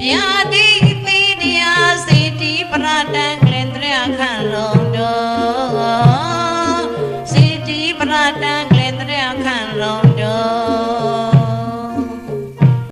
ပြာတိသိတရားစေတီပရတန် ရတံကလေတရခန့်လုံး